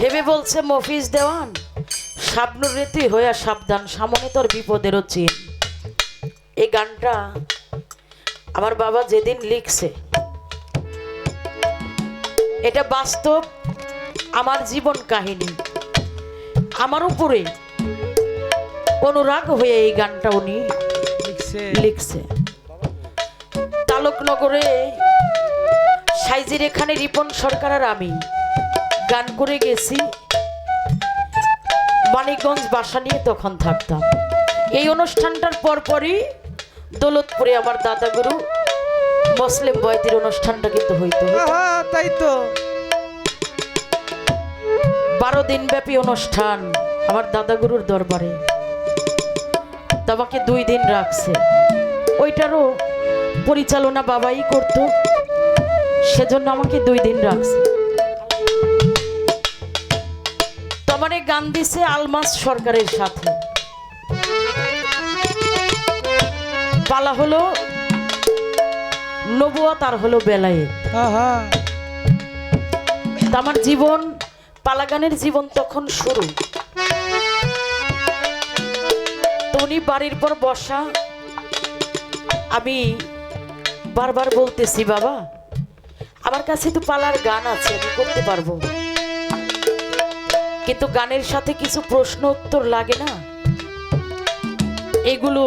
ভেবে বলছে মফিজ দেওয়ান স্বপ্ন রীতি হইয়া সাবধান, সামনে তোর বিপদেরও চিন। এই গানটা আমার বাবা যেদিন লিখছে, এটা বাস্তব আমার জীবন কাহিনী। আমার উপরে অনুরাগ হয়ে এই গানটা উনি লিখছে। তালকনগরে সাইজির এখানে রিপন সরকার আর আমি গান করে গেছি। মানিকগঞ্জ বাসা নিয়ে তখন থাকতাম। এই অনুষ্ঠানটার পরপরই দৌলতপুরে আমার দাদাগুরু মুসলিম বয়তির অনুষ্ঠানটা কিন্তু হইতো। তাই তো। বারো দিন ব্যাপী অনুষ্ঠান আমার দাদাগুরুর দরবারে। আমাকে দুই দিন রাখছে। ওইটারও পরিচালনা বাবাই করত। সেজন্য আমাকে দুই দিন রাখছে। তোমারে গান দিছে আলমাস সরকারের সাথে। পালা হলো নবুয়া তার হলো বেলায়ে আমার জীবন পালাগানের জীবন তখন শুরু। উনি বাড়ির পর বসা। আমি বারবার বলতেছি, বাবা, আমার কাছে তো পালার গান আছে, আমি করতে পারব। কিন্তু গানের সাথে কিছু প্রশ্ন উত্তর লাগে না। এগুলো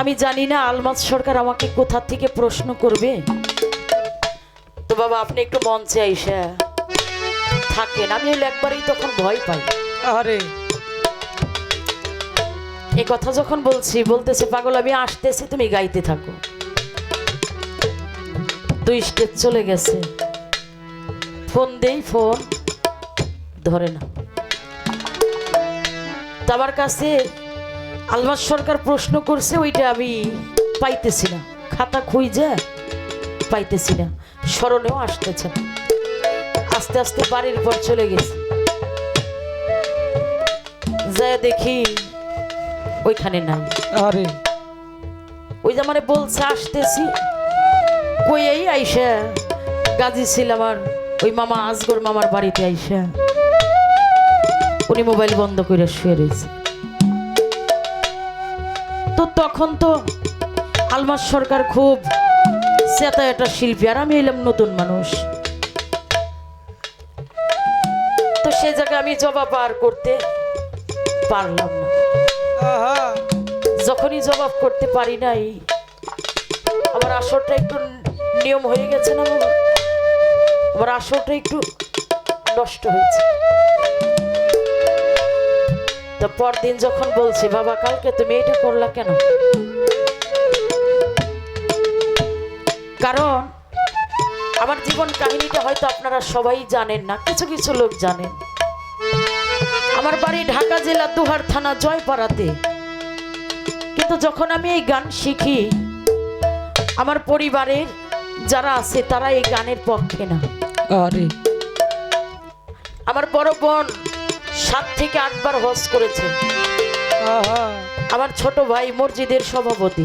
আমি জানি না, আলমাজ সরকার আমাকে কোথা থেকে প্রশ্ন করবে। তো বাবা, আপনি একটু মঞ্চে আইসা থাকেন আমি হইলে একবারই তখন ভয় পাই। আরে। এই কথা যখন বলছি বলতেছে পাগল আমি আসতেছি তুমি গাইতে থাকো। দুই স্টেপ চলে গেছে। ফোন দেই ফোন। ধরে না তো আমার কাছে আলমাস সরকার প্রশ্ন করছে ওইটা আমি পাইতেছি না। খাতা খুঁজে পাইতেছি না। স্মরণেও আসতেছে না। আস্তে আস্তে বাড়ির পর চলে গেছে। যায় দেখি ওইখানে নাই। আরে। ওই যে আমারে বলছে আসতেছি। কই এই আইসা? গাজী ছিল আমার ওই মামা আজগর মামার বাড়িতে আইসা। উনি মোবাইল বন্ধ করে শুয়ে রয়েছে। তো তখন তো আলমাস সরকার খুব সেতা একটা শিল্পী আর আমি এলাম নতুন মানুষ। সে জায়গায় আমি জবাব পার করতে পারলাম না। যখনই জবাব করতে পারি নাই আমার আসরটা একটু নিয়ম হয়ে গেছে না বাবা? আমার আসরটা একটু নষ্ট হয়েছে। তো পরদিন যখন বলছি বাবা কালকে তুমি এটা করলা কেন? কারণ আমার জীবন কাহিনীটা হয়তো আপনারা সবাই জানেন না কিছু কিছু লোক জানেন। আমার বাড়ি ঢাকা জেলা দুহার থানা জয়পাড়াতে। কিন্তু যখন আমি এই গান শিখি আমার পরিবারের যারা আছে তারা এই গানের পক্ষে না। আরে। আমার বড় বোন সাত থেকে আটবার হজ করেছে। আমার ছোট ভাই মসজিদের সভাপতি।